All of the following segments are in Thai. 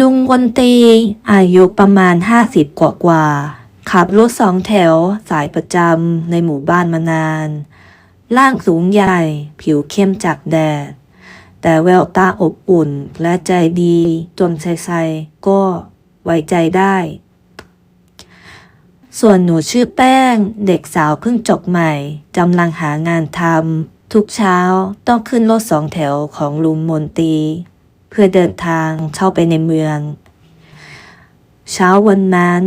ลุงคนตีอายุประมาณห้าสิบกว่ากว่าขับรถสองแถวสายประจำในหมู่บ้านมานาน ร่างสูงใหญ่ ผิวเข้มจากแดด แต่แววตาอบอุ่นและใจดีจนใสๆก็ไว้ใจได้ ส่วนหนูชื่อแป้ง เด็กสาวเพิ่งจบใหม่กำลังหางานทำทุกเช้าต้องขึ้นรถสองแถวของลุงมนตี เพื่อเดินทางเข้าไปในเมือง เช้าวันนั้น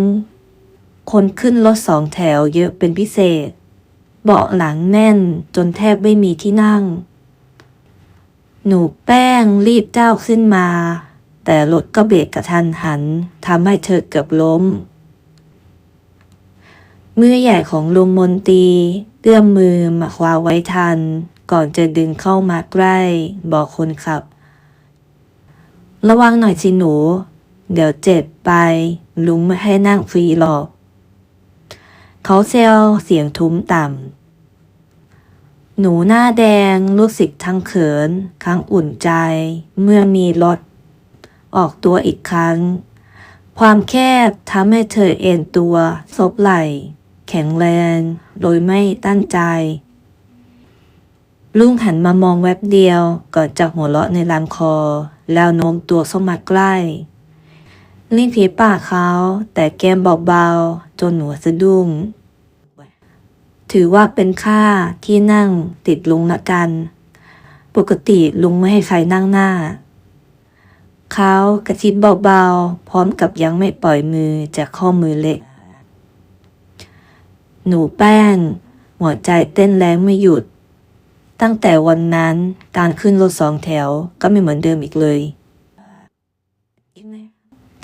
คนขึ้นรถสองแถวเยอะเป็นพิเศษ เบาะหลังแน่นจนแทบไม่มีที่นั่ง หนูแป้งรีบเจ้าขึ้นมา แต่รถก็เบรกกระทันหันทำให้เธอเกือบล้มมือใหญ่ของลุงมนตรีเอื้อมมือมาคว้าไว้ทัน ก่อนจะดึงเข้ามาใกล้ บอกคนขับ ระวังหน่อยสิหนู เดี๋ยวเจ็บไป ลุงไม่ให้นั่งฟรีหรอก เขาเซลเสียงทุ้มต่ำ หนูหน้าแดงรู้สึกทั้งเขินทั้งอุ่นใจ เมื่อมีรถ ออกตัวอีกครั้ง ความแคบทำให้เธอเอ็นตัวซบไหล่ แข็งแรง โดยไม่ตั้งใจ ลุงหันมามองแวบเดียวก่อนจะหัวเราะในลำคอ แล้วโน้มตัวเข้ามาใกล้ลิ้นผีปากเขาแต่แก้มเบาๆจนหนูสะดุ้ง ถือว่าเป็นค่าที่นั่งติดลุงละกัน ปกติลุงไม่ให้ใครนั่งหน้า เขากระชิบเบาๆ พร้อมกับยังไม่ปล่อยมือจากข้อมือเล็ก หนูแป้งหัวใจเต้นแรงไม่หยุด ตั้งแต่วันนั้นการขึ้นรถสองแถวก็ไม่เหมือนเดิมอีกเลย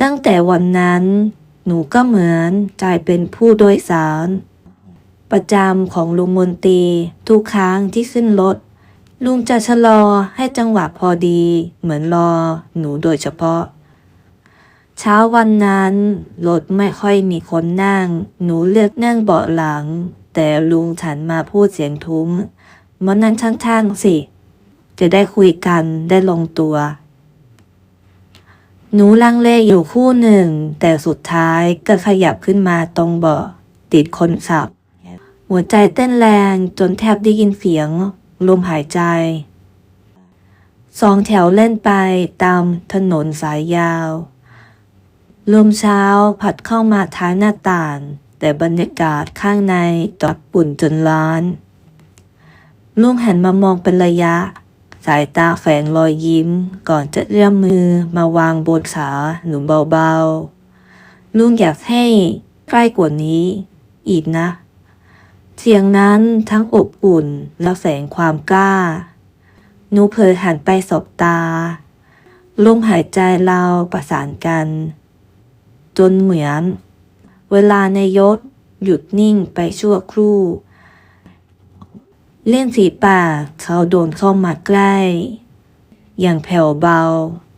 ตั้งแต่วันนั้น หนูก็เหมือนกลายเป็นผู้โดยสาร ประจำของลุงมนตรีทุกครั้งที่ขึ้นรถ ลุงจะชะลอให้จังหวะพอดี เหมือนรอ หนูโดยเฉพาะ เช้าวันนั้นรถไม่ค่อยมีคนนั่ง หนูเลือกนั่งเบาะหลัง แต่ลุงฉันมาพูดเสียงทุ้ม มันนั่งข้างๆสิ จะได้คุยกันได้ลงตัว หนูลังเลอยู่คู่หนึ่ง แต่สุดท้ายก็ขยับขึ้นมาตรงเบาะติดคนขับ หัวใจเต้นแรงจนแทบได้ยินเสียงลมหายใจ สองแถวเล่นไปตามถนนสายยาวลมเช้าผัดเข้ามาท้ายหน้าต่าง แต่บรรยากาศข้างในตอดปุ่นจนร้อน ลุงหันมามองเป็นระยะ สายตาแฝงรอยยิ้ม ก่อนจะเอื้อมมือมาวางบนขาหนูเบาๆลุงอยากให้ใกล้กว่านี้ อีกนะ เสียงนั้นทั้งอบอุ่นและแฝงความกล้าหนูเผยหันไปสบตาลมหายใจเราประสานกัน จนเหมือน เวลาในยศหยุดนิ่งไปชั่วครู่ เล่นสีปากเขาโดนเข้ามาใกล้ อย่างแผ่วเบา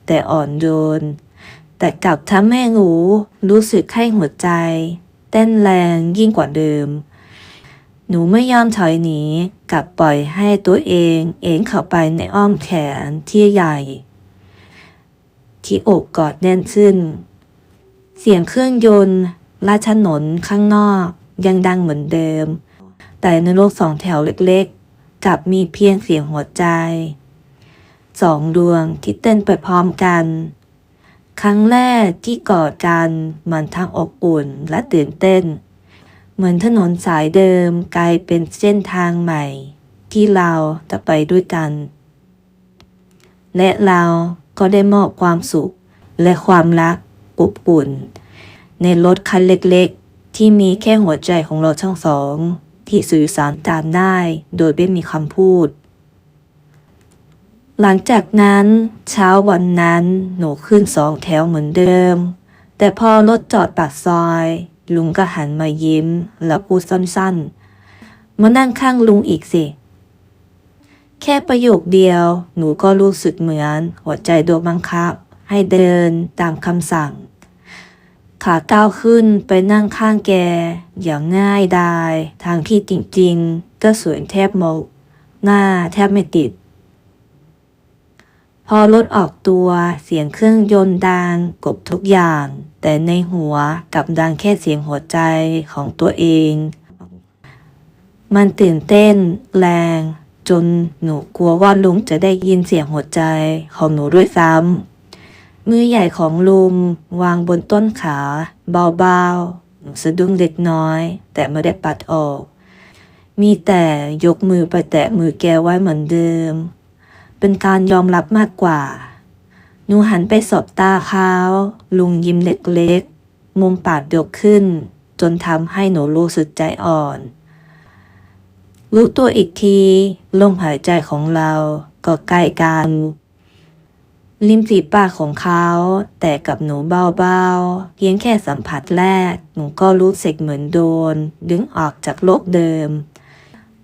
แต่อ่อนโยน แต่กลับทำให้หนูรู้สึกให้หัวใจ เต้นแรงยิ่งกว่าเดิม หนูไม่ยอมถอยหนีกลับปล่อยให้ตัวเองเองเข้าไปในอ้อมแขนที่ใหญ่ ที่อกกอดแน่นขึ้น เสียงเครื่องยนต์ลาถนนข้างนอกยังดังเหมือนเดิม แต่ในโลกสองแถวเล็กๆกลับมีเพียงเสียงหัวใจสองดวงที่เต้นไปพร้อมกัน ครั้งแรกที่กอดกันมันทั้งอบอุ่นและตื่นเต้น เหมือนถนนสายเดิมกลายเป็นเส้นทางใหม่ ที่เราจะไปด้วยกัน และเราก็ได้มอบความสุขและความรักอบอุ่น ในรถคันเล็กๆ ที่มีแค่หัวใจของเราทั้งสอง ที่สื่อสารตามได้โดยไม่มีคำพูด หลังจากนั้นเช้าวันนั้นหนูขึ้นสองแถวเหมือนเดิม แต่พอรถจอดปากซอย ลุงก็หันมายิ้มแล้วพูดสั้นๆ มานั่งข้างลุงอีกสิแค่ประโยคเดียว หนูก็รู้สึกเหมือน หัวใจโดนบังคับ ให้เดินตามคำสั่ง ขาก้าวขึ้นไปนั่งข้างแก อย่างง่ายดาย ทางที่จริงๆ ก็สวยแทบมองหน้าแทบไม่ติด พอรถออกตัวเสียงเครื่องยนต์ดังกบทุกอย่าง แต่ในหัวกลับดังแค่เสียงหัวใจของตัวเอง มันตื่นเต้น แรง จนหนูกลัวว่าลุงจะได้ยินเสียงหัวใจของหนูด้วยซ้ำ มือใหญ่ของลุงวางบนต้นขาเบาๆสะดุ้งเล็กน้อย แต่ไม่ได้ปัดออก มีแต่ยกมือไปแตะมือแกไว้เหมือนเดิม เป็นการยอมรับมากกว่าหนูหันไปสบตาเขาลุงยิ้มเล็กๆ มุมปากยกขึ้น จนทำให้หนูรู้สึกใจอ่อน รู้ตัวอีกทีลมหายใจของเราก็ใกล้กัน ริมฝีปากของเขา แต่กับหนูเบาๆ เพียงแค่สัมผัสแรก หนูก็รู้สึกเหมือนโดน ดึงออกจากโลกเดิม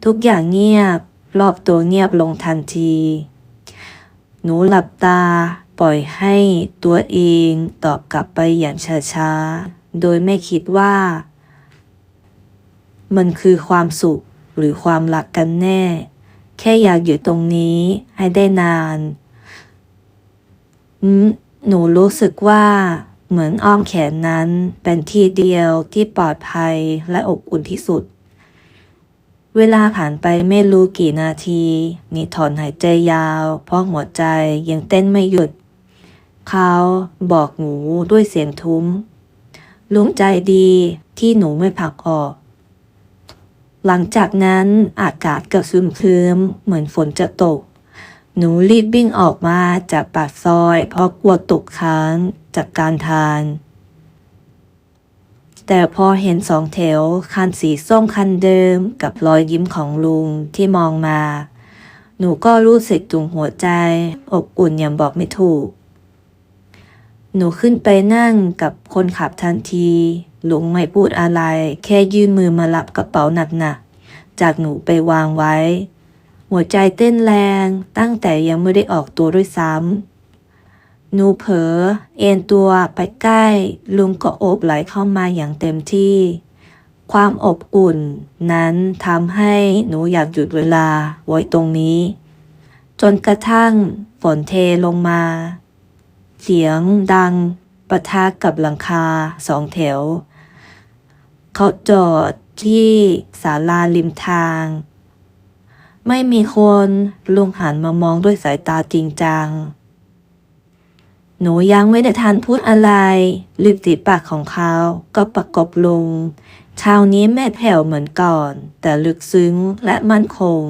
ทุกอย่างเงียบ รอบตัวเงียบลงทันที หนูหลับตา ปล่อยให้ตัวเองตอบกลับไปอย่างช้าๆ โดยไม่คิดว่า มันคือความสุขหรือความรักกันแน่ แค่อยากอยู่ตรงนี้ให้ได้นาน หนูรู้สึกว่าเหมือนอ้อมแขนนั้นเป็นที่เดียวที่ปลอดภัยและอบอุ่นที่สุด เวลาผ่านไปไม่รู้กี่นาทีนี่ถอนหายใจยาว เพราะหัวใจยังเต้นไม่หยุด เขาบอกหนูด้วยเสียงทุ้ม ลุงใจดีที่หนูไม่ผักออก หลังจากนั้นอากาศก็ซึมครึมเหมือนฝนจะตก หนูรีบวิ่งออกมาจากปากซอยเพราะกลัวตกค้างจากการทาน แต่พอเห็นสองแถวคันสีส้มคันเดิมกับรอยยิ้มของลุงที่มองมา หนูก็รู้สึกจุงหัวใจ อบอุ่นอย่างบอกไม่ถูก หนูขึ้นไปนั่งกับคนขับทันที ลุงไม่พูดอะไร แค่ยื่นมือมารับกระเป๋าหนักๆจากหนูไปวางไว้ หัวใจเต้นแรงตั้งแต่ยังไม่ได้ออกตัวด้วยซ้ำหนูเผลอเอ็นตัวไปใกล้ ลุงก็โอบไหลเข้ามาอย่างเต็มที่ ความอบอุ่นนั้นทำให้หนูอยากหยุดเวลาไว้ตรงนี้ จนกระทั่งฝนเทลงมา เสียงดังปะทะกับหลังคาสองแถว เขาจอดที่ศาลาริมทาง ไม่มีคน ลุงหันมามองด้วยสายตาจริงจัง หนูยังไม่ได้ทันพูดอะไรลิปติปากของเขาก็ประกบลุงเช้านี้แม่แผ่วเหมือนก่อน แต่ลึกซึ้งและมั่นคง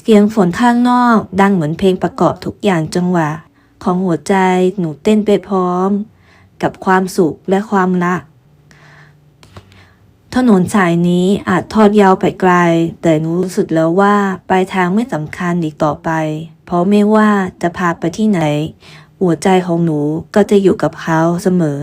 เสียงฝนข้างนอกดังเหมือนเพลงประกอบทุกอย่างจังหวะ ของหัวใจหนูเต้นไปพร้อม กับความสุขและความรัก ถนนสายนี้อาจทอดยาวไปไกล แต่หนูรู้สึกแล้วว่าปลายทางไม่สำคัญอีกต่อไป เพราะไม่ว่าจะพาไปที่ไหน หัวใจของหนูก็จะอยู่กับเขาเสมอ